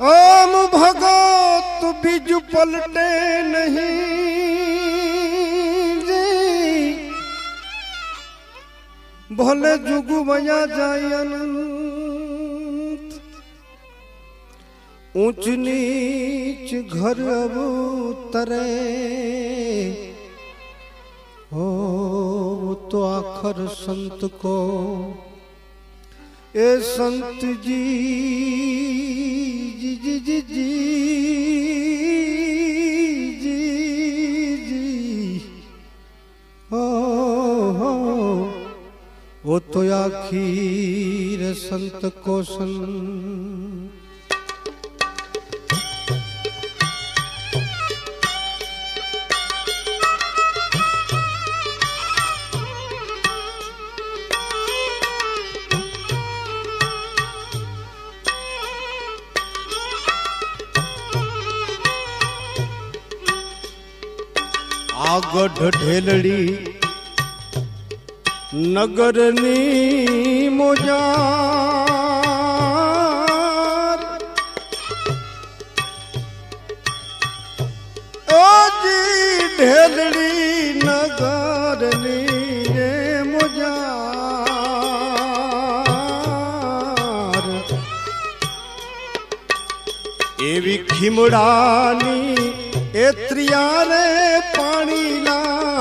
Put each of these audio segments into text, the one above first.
આમ ભગત બીજું પલટે નહીં ભલે જુગુ વયા જાય ઊંચ નીચ ઘર તરે હો તો આખર સંત કો એ સંતજી જી જી જી ઓ તો આખી સંત કોશન આગઢ ઢેલડી નગરની મોજા ઓજી ઢેલડી નગરની રે એવી ખીમડાની એ ત્રિયારે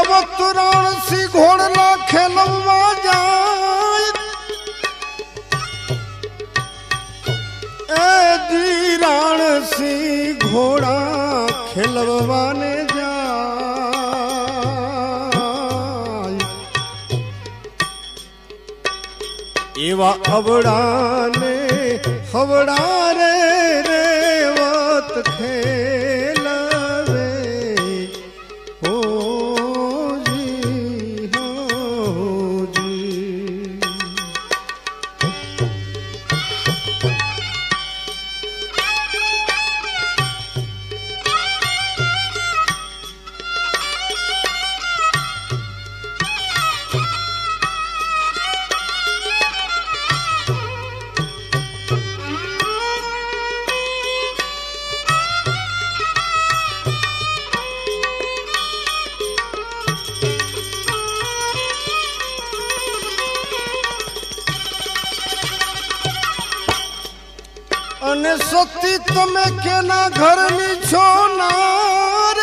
અને રાવત રાણસી ઘોડલા ખેલવા જાય. એ દી રાણસી ઘોડા ખેલવાને જાય. એવા અવડાને હવડા તમે કેના ઘરની છો નાર?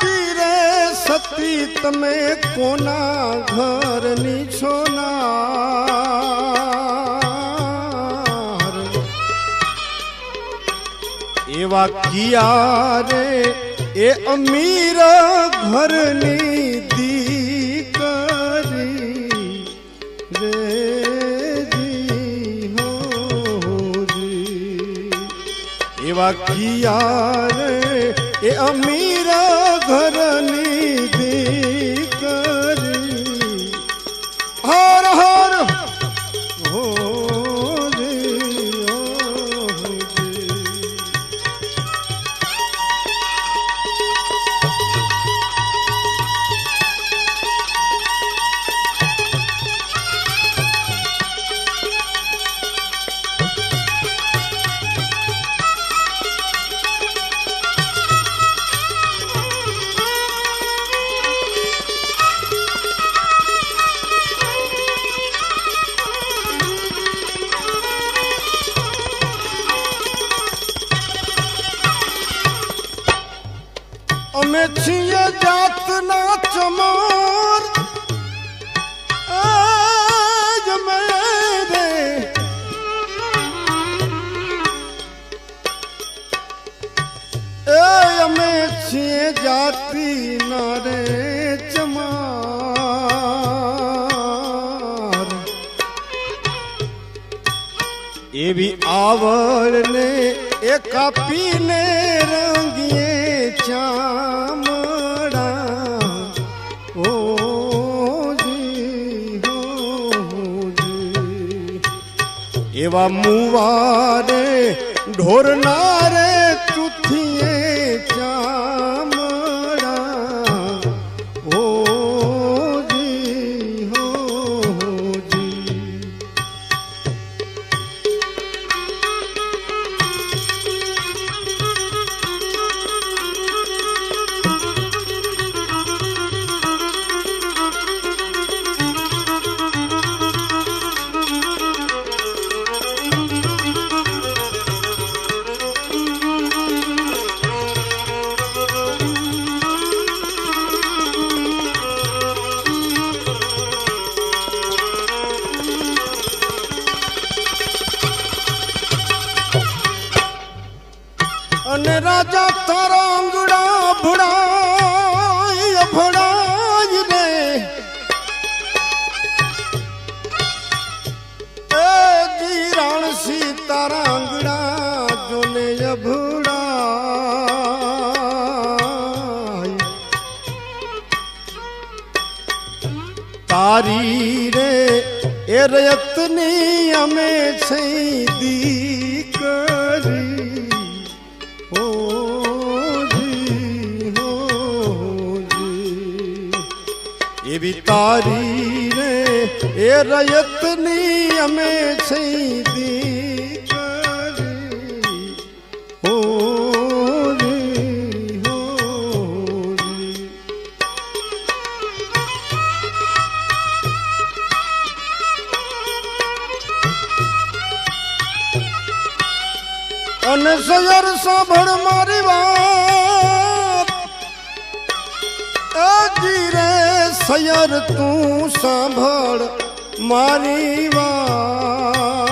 જીરે સતી, તમે કોના ઘરની છો નાર? એવા કિયા રે, એ અમીર ઘરની એવા કિયા રે એ અમીરા ઘરની એવી આવડને એ કાપીને રંગીએ ચામડા ઓ એવા મુવારે ઢોરનારે અને રાજા તારો આંગણા ભણાય ભણાય રે. એ જીરાણ સી તારા આંગણા જોને અભડાય તારી રે, એ રયતની અમે છે એવી તારી રે એ રયતની અમે છે દીકરી હો અને સજર સાંભળ મારી વાત. સયર તું સાંભળ મારી વાત.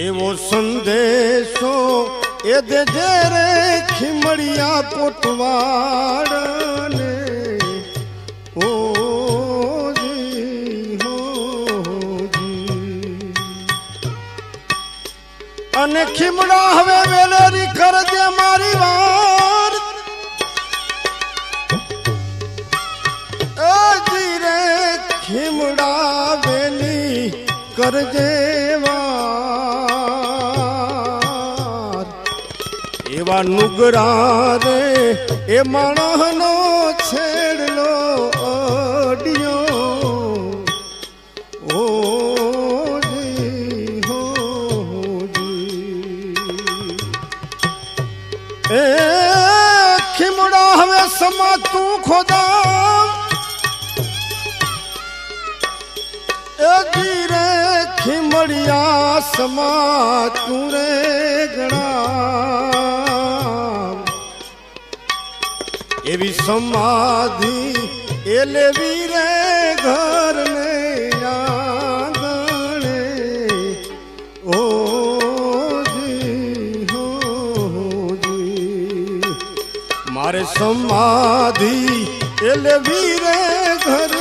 એવો સંદેશો એ દેજે રે ખીમડિયા પોટવાડ ઓ અને ખીમડા હવે વેલેરી કરજે મારી વાર કરજે એવા નુગરા રે, એ માણસનો છેડલો અડિયો. ઓ એ ખીમડા હવે સમા તું ખોદા. ખીમડિયા સમા તું ગણા એવી સમાધિ એ લેવી રે ઘરને જી. મારે સમાધિ એ લેવી રે ઘરને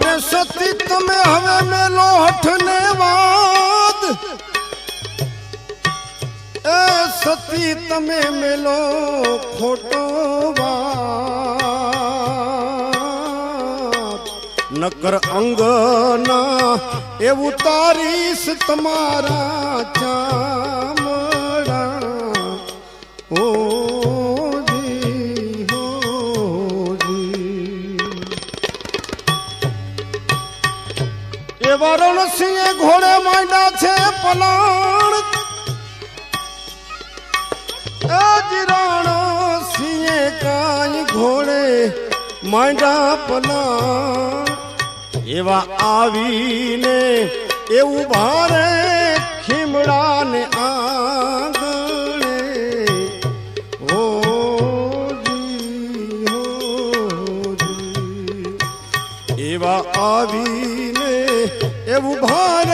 માટે સતી તમે હવે મેલો હઠને વાદ. એ સતી તમે મેલો ખોટો વાદ. નકર અંગના, એવું તારીશ તમારા ચા ઘોડે માંડા છે પલાણ જીરાણ સિંહે કાંઈ ઘોડે માંડા પલાણ એવા આવીને એવું ભારે આંગણે જી, હો જી. એવા આવીને એવું ભારે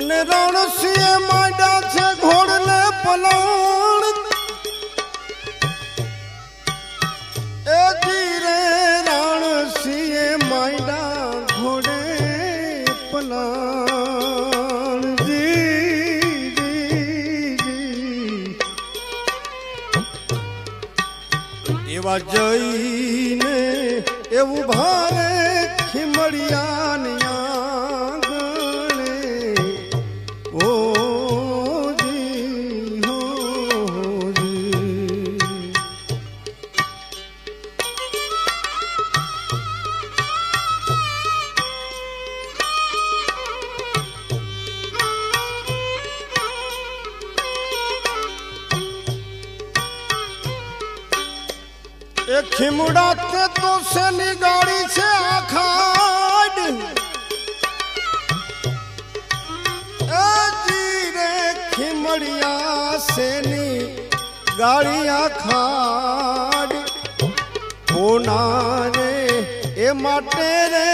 અને રણસિંહે માંડ્યા છે ઘોડને પલાણ એ જીરે રણસિંહે માંડ્યા ઘોડે પલાણ. એવા જઈને એવું ભારે ખીમડિયાની ખીમડા તે શેની ગાડી છે આખાડ એ જીરે ખીમડિયા શેની ગાડી આખાડ કોના રે એ માટે રે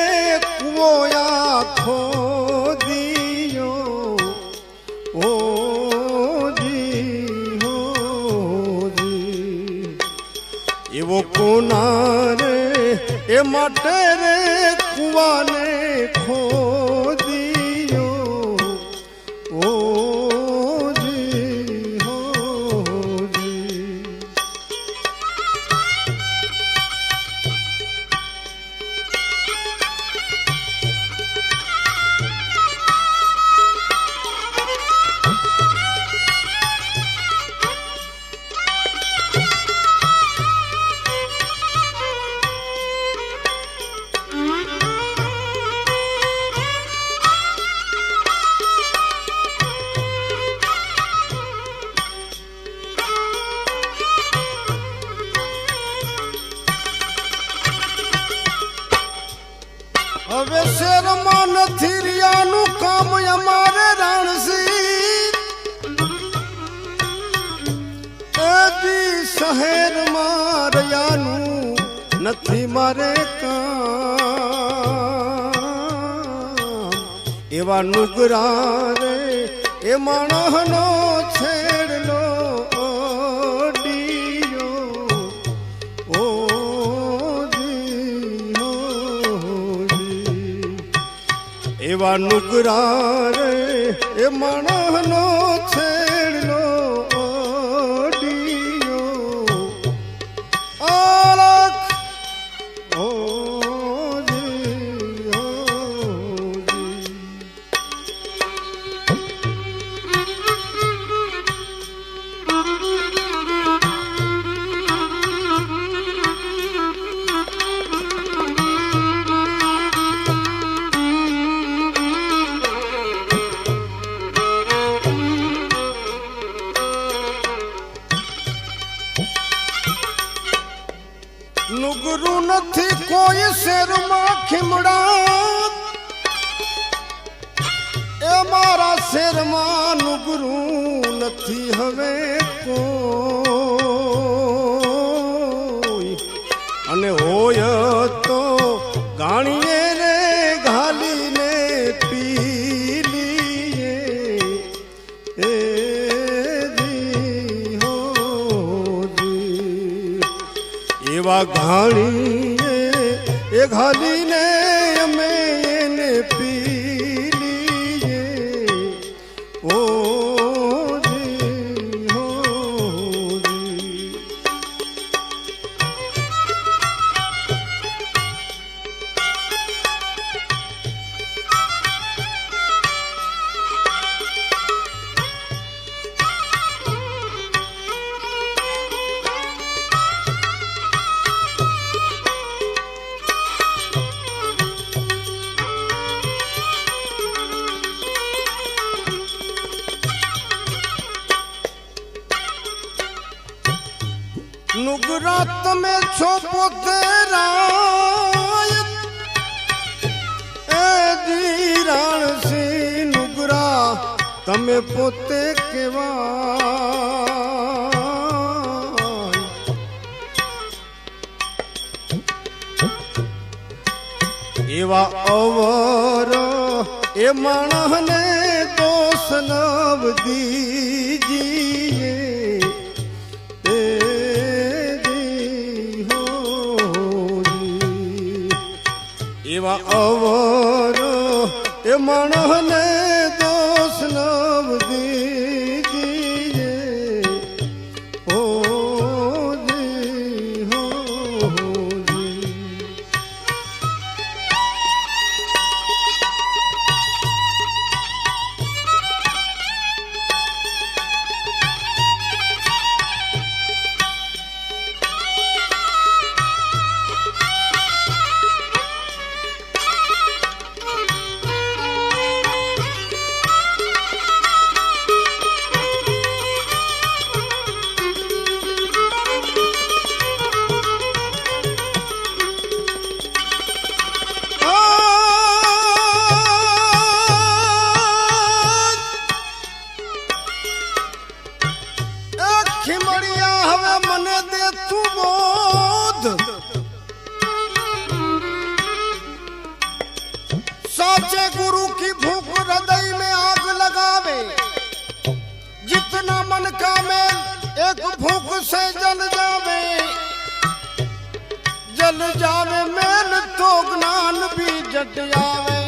કુવો આખો એ માટે રે કુવાને એવા નુગરા રે એ માણસનો છેડલો. એવા નુગરા રે એ માણસનો એવા ઘાણીએ એ ઘાલીને તમે છો પોતે રાય એ નુગરા, તમે પોતે કેવા એવા અવર એ માણસને દોષ નવ દીજીએ એવા અવરો એ માણસને ਚਲ ਜਾਵੇ ਮੇਲ ਤੋਗਨਾ ਨਬੀ ਜੱਟ ਆਵੇ।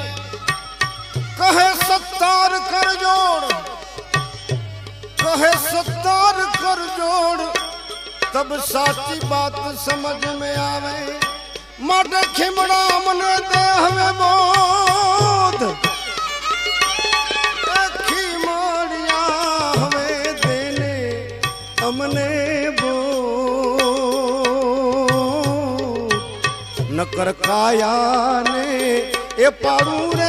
ਕਹੇ ਸਤਾਰ ਕਰ ਜੋੜ, ਕਹੇ ਸਤਾਰ ਕਰ ਜੋੜ, ਤਬ ਸਾਚੀ ਬਾਤ ਸਮਝ ਮੇ ਆਵੇ। ਮੜ ਖਿਮੜਾ ਮਨ ਤੇ ਹਵੇ ਮੋਦ નકર કાયાને એ પાડું રે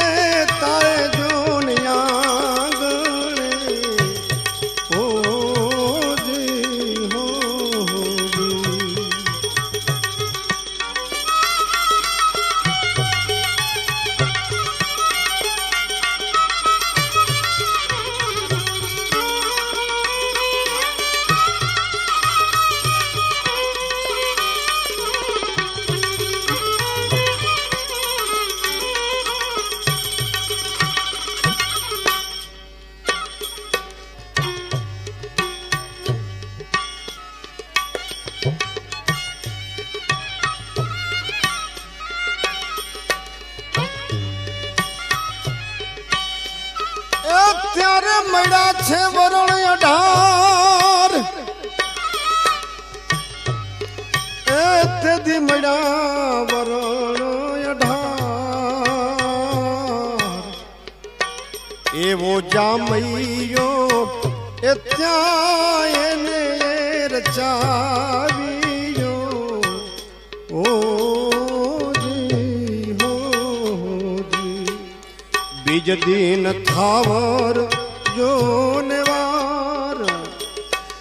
ત્યારે મળ્યા છે વરણ અઢાર. એ તેથી મળ્યા વરણ અઢાર. એવો જામૈયો એ ત્યાં એને રચાવ્યો બીજ દિન થાવર જોનવાર.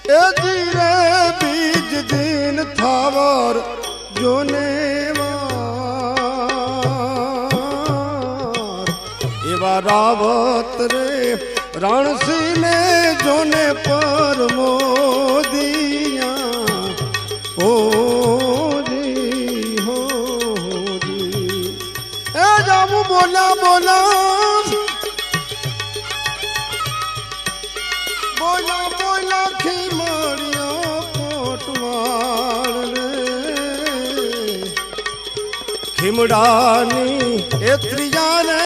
એ ધીરે બીજ દિન થાવર જોનેવાર. એવા રાવત રે રણસિંહ ને જોને પર મોદિયા. ઓ રી હો બોલા બોલા. લીમડાની એ ત્રીજાને